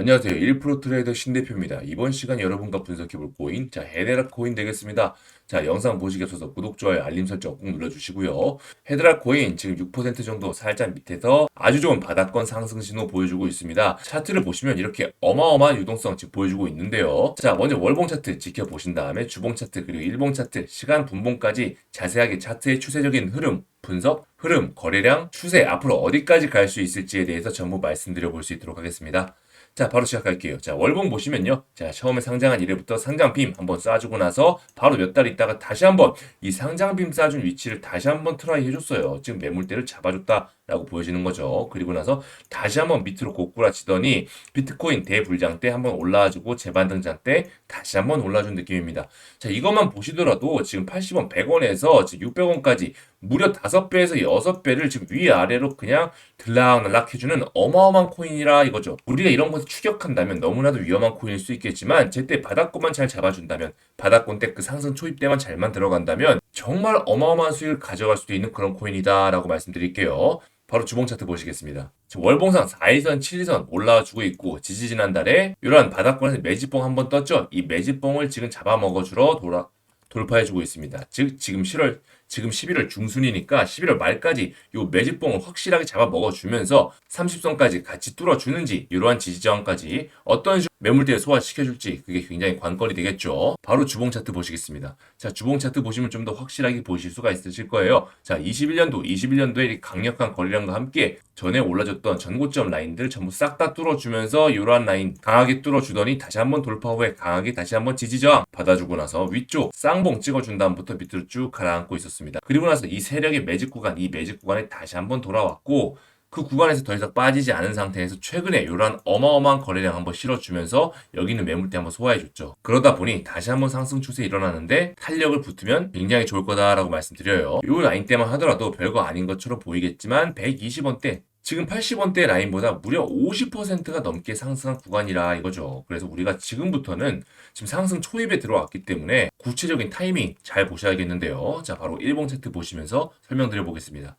안녕하세요. 1프로 트레이더 신대표입니다. 이번 시간 여러분과 분석해볼 코인, 자, 헤드락 코인 되겠습니다. 자, 영상 보시기 앞서서 구독, 좋아요, 알림 설정 꼭 눌러주시고요. 헤드락 코인 지금 6% 정도 살짝 밑에서 아주 좋은 바닥권 상승 신호 보여주고 있습니다. 차트를 보시면 이렇게 어마어마한 유동성 지금 보여주고 있는데요. 자, 먼저 월봉 차트 지켜보신 다음에 주봉 차트 그리고 일봉 차트, 시간 분봉까지 자세하게 차트의 추세적인 흐름, 분석, 흐름, 거래량, 추세, 앞으로 어디까지 갈 수 있을지에 대해서 전부 말씀드려 볼 수 있도록 하겠습니다. 자, 바로 시작할게요. 자, 월봉 보시면요. 자, 처음에 상장한 이래부터 상장빔 한번 쏴주고 나서 바로 몇 달 있다가 다시 한번 이 상장빔 쏴준 위치를 다시 한번 트라이 해줬어요. 지금 매물대를 잡아줬다 라고 보여지는 거죠. 그리고 나서 다시 한번 밑으로 고꾸라치더니 비트코인 대불장 때 한번 올라와주고 재반등장 때 다시 한번 올라준 느낌입니다. 자, 이것만 보시더라도 지금 80원, 100원에서 지금 600원까지 무려 5배에서 6배를 지금 위아래로 그냥 들락날락 해주는 어마어마한 코인이라 이거죠. 우리가 이런 것을 추격한다면 너무나도 위험한 코인일 수 있겠지만 제때 바닥권만 잘 잡아준다면 바닥권 때 그 상승 초입 때만 잘만 들어간다면 정말 어마어마한 수익을 가져갈 수도 있는 그런 코인이다라고 말씀드릴게요. 바로 주봉 차트 보시겠습니다. 지금 월봉상 4일선, 7일선 올라와 주고 있고 지지 지난달에 이러한 바닥권에서 매집봉 한번 떴죠. 이 매집봉을 지금 잡아먹어주러 돌아 돌파해주고 있습니다. 즉 지금 7월 지금 11월 중순이니까 11월 말까지 요 매집봉을 확실하게 잡아 먹어주면서 30선까지 같이 뚫어주는지 이러한 지지저항까지 어떤 식으로 매물대에 소화시켜줄지 그게 굉장히 관건이 되겠죠. 바로 주봉 차트 보시겠습니다. 자 주봉 차트 보시면 좀 더 확실하게 보실 수가 있으실 거예요. 자 21년도 21년도에 강력한 거래량과 함께 전에 올라졌던 전고점 라인들 전부 싹 다 뚫어주면서 이러한 라인 강하게 뚫어주더니 다시 한번 돌파 후에 강하게 다시 한번 지지저항 받아주고 나서 위쪽 쌍봉 찍어준 다음부터 밑으로 쭉 가라앉고 있었습니다. 그리고 나서 이 세력의 매집 구간, 이 매집 구간에 다시 한번 돌아왔고 그 구간에서 더 이상 빠지지 않은 상태에서 최근에 이러한 어마어마한 거래량 한번 실어주면서 여기 있는 매물대 한번 소화해줬죠. 그러다 보니 다시 한번 상승 추세 일어나는데 탄력을 붙으면 굉장히 좋을 거다라고 말씀드려요. 이 라인 때만 하더라도 별거 아닌 것처럼 보이겠지만 120원대 지금 80원대 라인보다 무려 50%가 넘게 상승한 구간이라 이거죠. 그래서 우리가 지금부터는 지금 상승 초입에 들어왔기 때문에 구체적인 타이밍 잘 보셔야겠는데요. 자, 바로 일봉 차트 보시면서 설명드려 보겠습니다.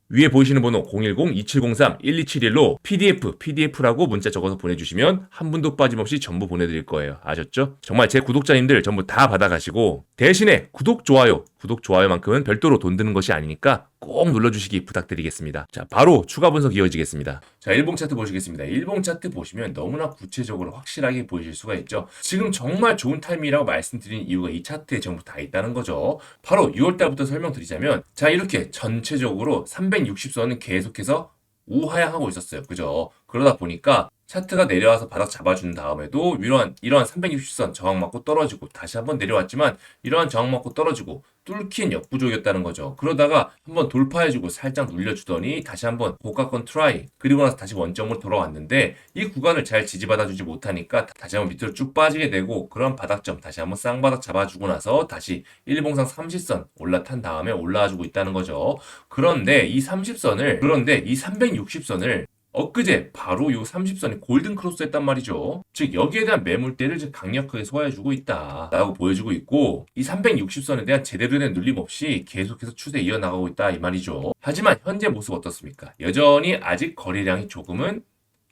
위에 보이시는 번호 010-2703-1271로 PDF, PDF라고 문자 적어서 보내주시면 한 분도 빠짐없이 전부 보내드릴 거예요. 아셨죠? 정말 제 구독자님들 전부 다 받아가시고 대신에 구독, 좋아요, 구독, 좋아요만큼은 별도로 돈 드는 것이 아니니까 꼭 눌러주시기 부탁드리겠습니다. 자, 바로 추가 분석 이어지겠습니다. 자, 일봉 차트 보시겠습니다. 일봉 차트 보시면 너무나 구체적으로 확실하게 보이실 수가 있죠. 지금 정말 좋은 타이밍이라고 말씀드린 이유가 이 차트에 전부 다 있다는 거죠. 바로 6월달부터 설명드리자면 자, 이렇게 전체적으로 360선은 계속해서 우하향하고 있었어요. 그죠? 그러다 보니까 차트가 내려와서 바닥 잡아준 다음에도 이러한 이러한 360선 저항 맞고 떨어지고 다시 한번 내려왔지만 이러한 저항 맞고 떨어지고 뚫긴 역부족이었다는 거죠. 그러다가 한번 돌파해주고 살짝 눌려주더니 다시 한번 고가권 트라이 그리고 나서 다시 원점으로 돌아왔는데 이 구간을 잘 지지받아주지 못하니까 다시 한번 밑으로 쭉 빠지게 되고 그런 바닥점 다시 한번 쌍바닥 잡아주고 나서 다시 일봉상 30선 올라탄 다음에 올라와주고 있다는 거죠. 그런데 이 30선을 그런데 이 360선을 엊그제 바로 요 30선이 골든 크로스 했단 말이죠. 즉 여기에 대한 매물대를 즉 강력하게 소화해주고 있다라고 보여주고 있고 이 360선에 대한 제대로 된 눌림 없이 계속해서 추세 이어나가고 있다 이 말이죠. 하지만 현재 모습 어떻습니까? 여전히 아직 거래량이 조금은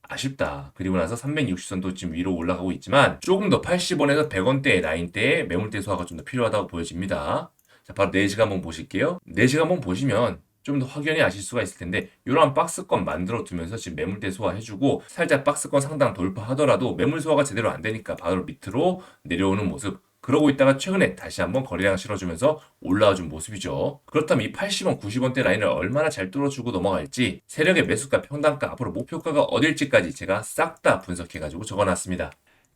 아쉽다. 그리고 나서 360선도 지금 위로 올라가고 있지만 조금 더 80원에서 100원대 라인대의 매물대 소화가 좀 더 필요하다고 보여집니다. 자, 바로 4시간 한번 보실게요. 4시간 한번 보시면 좀 더 확연히 아실 수가 있을 텐데 이러한 박스권 만들어 두면서 지금 매물대 소화해주고 살짝 박스권 상당 돌파하더라도 매물 소화가 제대로 안 되니까 바로 밑으로 내려오는 모습 그러고 있다가 최근에 다시 한번 거래량 실어주면서 올라와 준 모습이죠. 그렇다면 이 80원, 90원대 라인을 얼마나 잘 뚫어주고 넘어갈지 세력의 매수가, 평단가, 앞으로 목표가가 어딜지까지 제가 싹 다 분석해가지고 적어놨습니다.